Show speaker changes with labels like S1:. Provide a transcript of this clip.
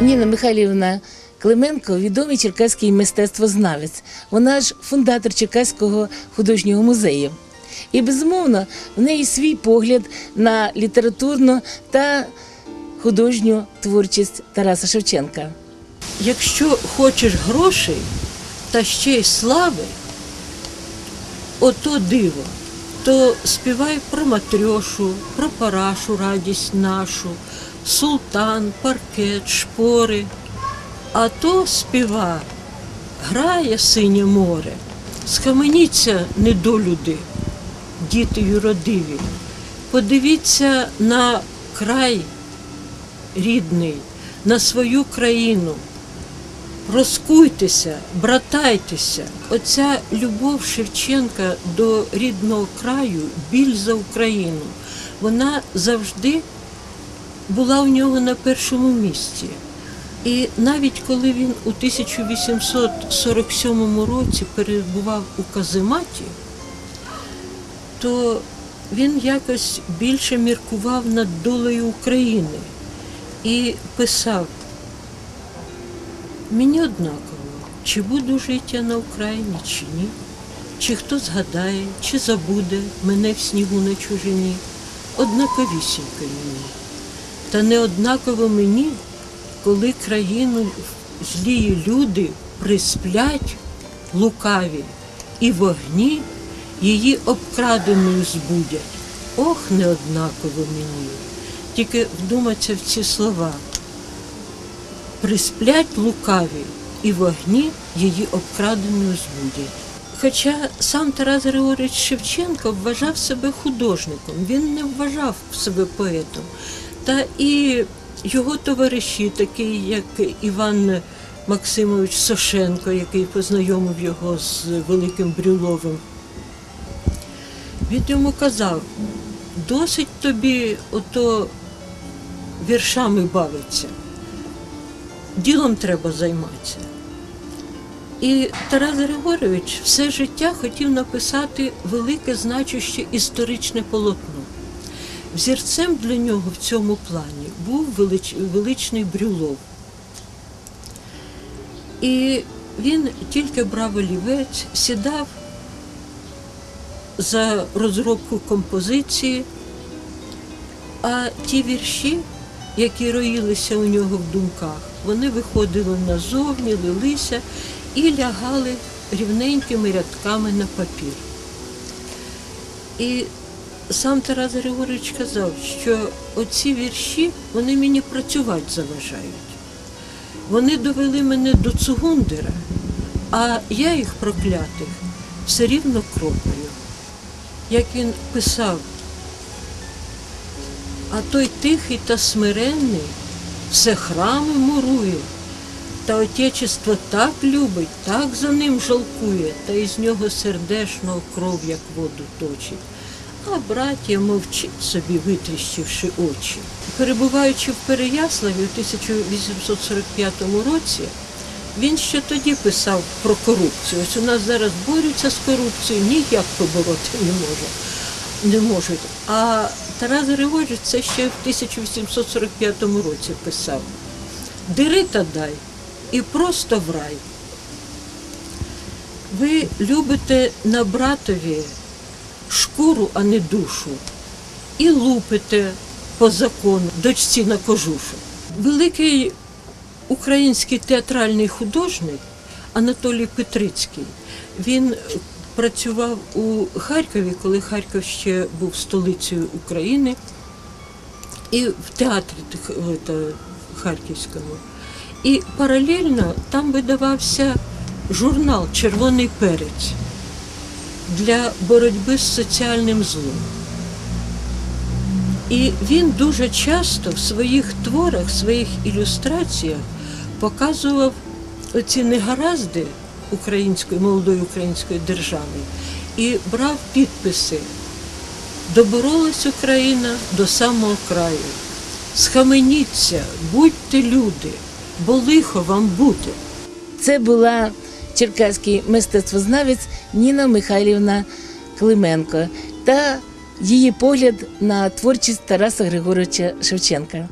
S1: Ніна Михайлівна Клименко відомий черкаський мистецтвознавець. Вона ж фундатор Черкаського художнього музею. І безумовно, в неї свій погляд на літературну та художню творчість Тараса Шевченка.
S2: Якщо хочеш грошей та ще й слави, ото диво, то співай про матрьошу, про парашу радість нашу, султан, паркет, шпори. А то співа, грає синє море, схаменіться недолюди, діти юродиві. Подивіться на край рідний, на свою країну. Розкуйтеся, братайтеся. Оця любов Шевченка до рідного краю, біль за Україну, вона завжди була у нього на першому місці. І навіть коли він у 1847 році перебував у казематі, то він якось більше міркував над долею України і писав. Мені однаково, чи буду жити я на Україні, чи ні, чи хто згадає, чи забуде мене в снігу на чужині. Однаковісінько мені. Та не однаково мені, коли країну злії люди присплять лукаві і вогні її обкраденою збудять. Ох, не однаково мені. Тільки вдуматься в ці слова присплять лукаві, і вогні її обкраденою збудять. Хоча сам Тарас Григорович Шевченко вважав себе художником, він не вважав себе поетом. Та і його товариші, такі як Іван Максимович Сошенко, який познайомив його з Великим Брюловим, він йому казав, досить тобі ото віршами бавиться ділом треба займатися. І Тарас Григорович все життя хотів написати велике значуще історичне полотно. Взірцем для нього в цьому плані був велич, величний Брюлов. І він тільки брав олівець, сідав за розробку композиції, а ті вірші, які роїлися у нього в думках, вони виходили назовні, лилися і лягали рівненькими рядками на папір. І сам Тарас Григорович казав, що оці вірші вони мені працювати заважають. Вони довели мене до Цугундера, а я їх проклятих все рівно кропаю. Як він писав, а той тихий та смиренний все храми мурує, та отечество так любить, так за ним жалкує, та із нього сердешного кров, як воду точить. А браття мовчить собі, витріщивши очі. Перебуваючи в Переяславі у 1845 році, він ще тоді писав про корупцію. Ось у нас зараз борються з корупцією, ніяк побороти не може не можуть. А Тарас Григорович це ще в 1845 році писав. Дири та дай і просто в рай. Ви любите на братові шкуру, а не душу, і лупите по закону дочці на кожушу. Великий український театральний художник Анатолій Петрицький, він працював у Харкові, коли Харків ще був столицею України, і в театрі Харківському. І паралельно там видавався журнал Червоний перець для боротьби з соціальним злом. І він дуже часто в своїх творах, в своїх ілюстраціях показував оці негаразди української, молодої української держави і брав підписи Доборолась Україна до самого краю. Схаменіться, будьте люди, бо лихо вам буде.
S1: Це була черкаський мистецтвознавець Ніна Михайлівна Клименко та її погляд на творчість Тараса Григоровича Шевченка.